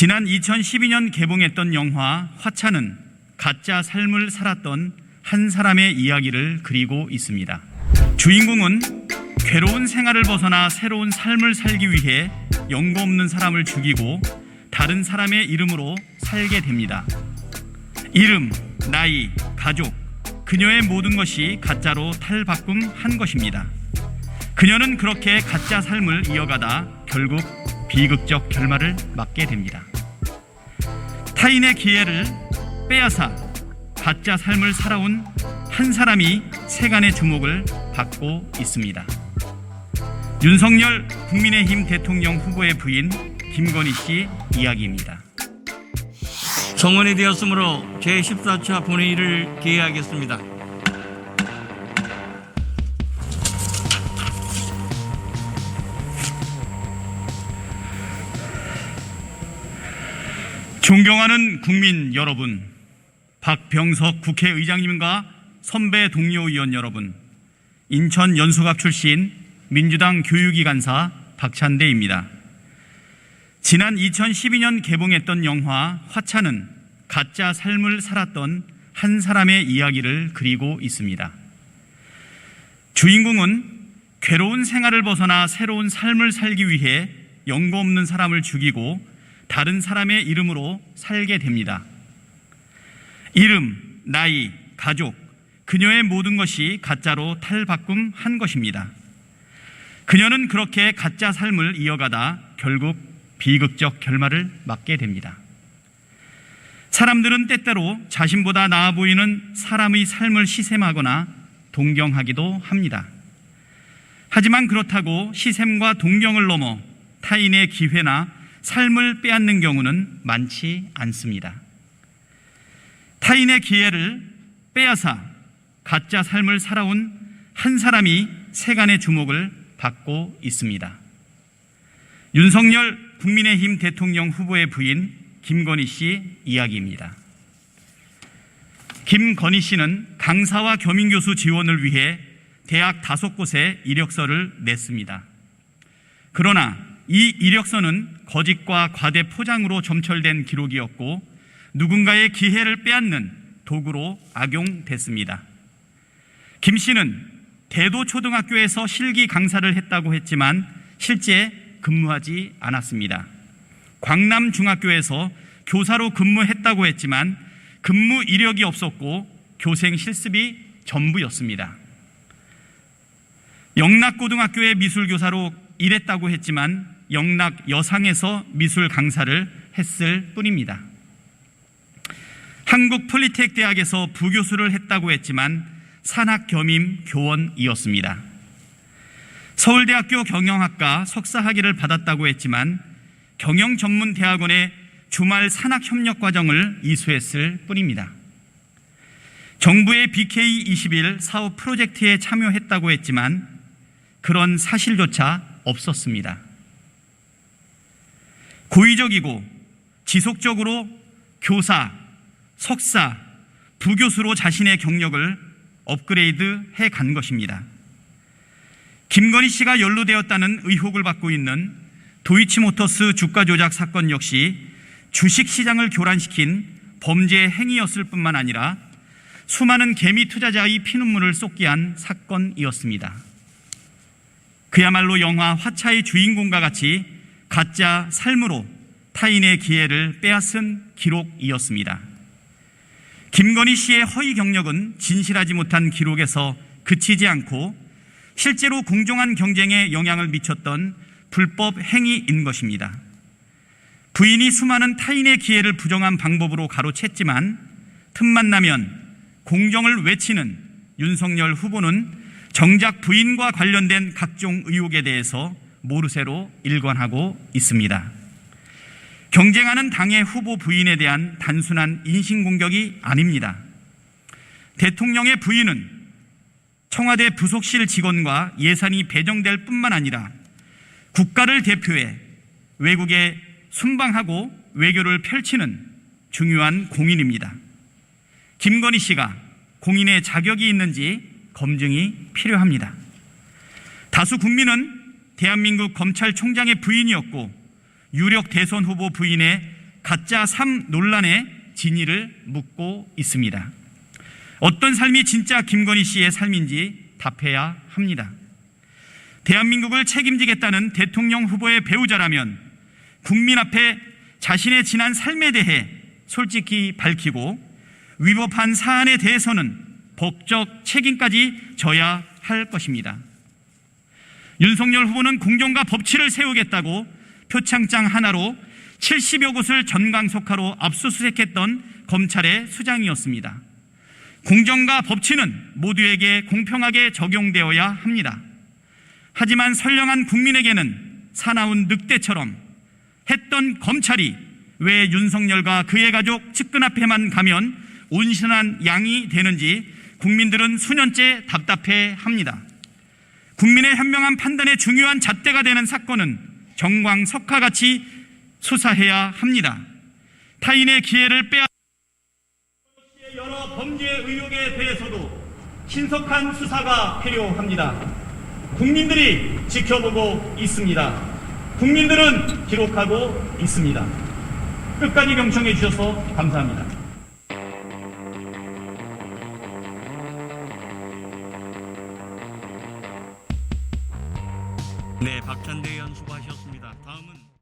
지난 2012년 개봉했던 영화 화차는 가짜 삶을 살았던 한 사람의 이야기를 그리고 있습니다. 주인공은 괴로운 생활을 벗어나 새로운 삶을 살기 위해 연고 없는 사람을 죽이고 다른 사람의 이름으로 살게 됩니다. 이름, 나이, 가족, 그녀의 모든 것이 가짜로 탈바꿈한 것입니다. 그녀는 그렇게 가짜 삶을 이어가다 결국 비극적 결말을 맞게 됩니다. 타인의 기회를 빼앗아 가짜 삶을 살아온 한 사람이 세간의 주목을 받고 있습니다. 윤석열 국민의힘 대통령 후보의 부인 김건희 씨 이야기입니다. 성원이 되었으므로 제14차 본회의를 개회하겠습니다. 존경하는 국민 여러분, 박병석 국회의장님과 선배 동료 의원 여러분, 인천 연수각 출신 민주당 교육위 간사 박찬대입니다. 지난 2012년 개봉했던 영화 화차는 가짜 삶을 살았던 한 사람의 이야기를 그리고 있습니다. 주인공은 괴로운 생활을 벗어나 새로운 삶을 살기 위해 연고 없는 사람을 죽이고 다른 사람의 이름으로 살게 됩니다. 이름, 나이, 가족, 그녀의 모든 것이 가짜로 탈바꿈한 것입니다. 그녀는 그렇게 가짜 삶을 이어가다 결국 비극적 결말을 맞게 됩니다. 사람들은 때때로 자신보다 나아 보이는 사람의 삶을 시샘하거나 동경하기도 합니다. 하지만 그렇다고 시샘과 동경을 넘어 타인의 기회나 삶을 빼앗는 경우는 많지 않습니다. 타인의 기회를 빼앗아 가짜 삶을 살아온 한 사람이 세간의 주목을 받고 있습니다. 윤석열 국민의힘 대통령 후보의 부인 김건희 씨 이야기입니다. 김건희 씨는 강사와 겸임교수 지원을 위해 대학 다섯 곳에 이력서를 냈습니다. 그러나 이 이력서는 거짓과 과대 포장으로 점철된 기록이었고 누군가의 기회를 빼앗는 도구로 악용됐습니다. 김 씨는 대도초등학교에서 실기 강사를 했다고 했지만 실제 근무하지 않았습니다. 광남중학교에서 교사로 근무했다고 했지만 근무 이력이 없었고 교생 실습이 전부였습니다. 영락고등학교의 미술교사로 일했다고 했지만 영락 여상에서 미술 강사를 했을 뿐입니다. 한국 폴리텍 대학에서 부교수를 했다고 했지만 산학 겸임 교원이었습니다. 서울대학교 경영학과 석사 학위를 받았다고 했지만 경영 전문 대학원의 주말 산학 협력 과정을 이수했을 뿐입니다. 정부의 BK21 사업 프로젝트에 참여했다고 했지만 그런 사실조차 없었습니다. 고의적이고 지속적으로 교사, 석사, 부교수로 자신의 경력을 업그레이드 해 간 것입니다. 김건희 씨가 연루되었다는 의혹을 받고 있는 도이치모터스 주가 조작 사건 역시 주식 시장을 교란시킨 범죄 행위였을 뿐만 아니라 수많은 개미 투자자의 피눈물을 쏟게 한 사건이었습니다. 그야말로 영화 화차의 주인공과 같이 가짜 삶으로 타인의 기회를 빼앗은 기록이었습니다. 김건희 씨의 허위 경력은 진실하지 못한 기록에서 그치지 않고 실제로 공정한 경쟁에 영향을 미쳤던 불법 행위인 것입니다. 부인이 수많은 타인의 기회를 부정한 방법으로 가로챘지만 틈만 나면 공정을 외치는 윤석열 후보는 정작 부인과 관련된 각종 의혹에 대해서 모르쇠로 일관하고 있습니다. 경쟁하는 당의 후보 부인에 대한 단순한 인신공격이 아닙니다. 대통령의 부인은 청와대 부속실 직원과 예산이 배정될 뿐만 아니라 국가를 대표해 외국에 순방하고 외교를 펼치는 중요한 공인입니다. 김건희 씨가 공인의 자격이 있는지 검증이 필요합니다. 다수 국민은 대한민국 검찰총장의 부인이었고 유력 대선 후보 부인의 가짜 삶 논란의 진위를 묻고 있습니다. 어떤 삶이 진짜 김건희 씨의 삶인지 답해야 합니다. 대한민국을 책임지겠다는 대통령 후보의 배우자라면 국민 앞에 자신의 지난 삶에 대해 솔직히 밝히고 위법한 사안에 대해서는 법적 책임까지 져야 할 것입니다. 윤석열 후보는 공정과 법치를 세우겠다고 표창장 하나로 70여 곳을 전광석화로 압수수색했던 검찰의 수장이었습니다. 공정과 법치는 모두에게 공평하게 적용되어야 합니다. 하지만 선량한 국민에게는 사나운 늑대처럼 했던 검찰이 왜 윤석열과 그의 가족 측근 앞에만 가면 온신한 양이 되는지 국민들은 수년째 답답해 합니다. 국민의 현명한 판단에 중요한 잣대가 되는 사건은 정광 석화같이 수사해야 합니다. 타인의 기회를 빼앗 여러 범죄 의혹에 대해서도 신속한 수사가 필요합니다. 국민들이 지켜보고 있습니다. 국민들은 기록하고 있습니다. 끝까지 경청해 주셔서 감사합니다. 네, 박찬대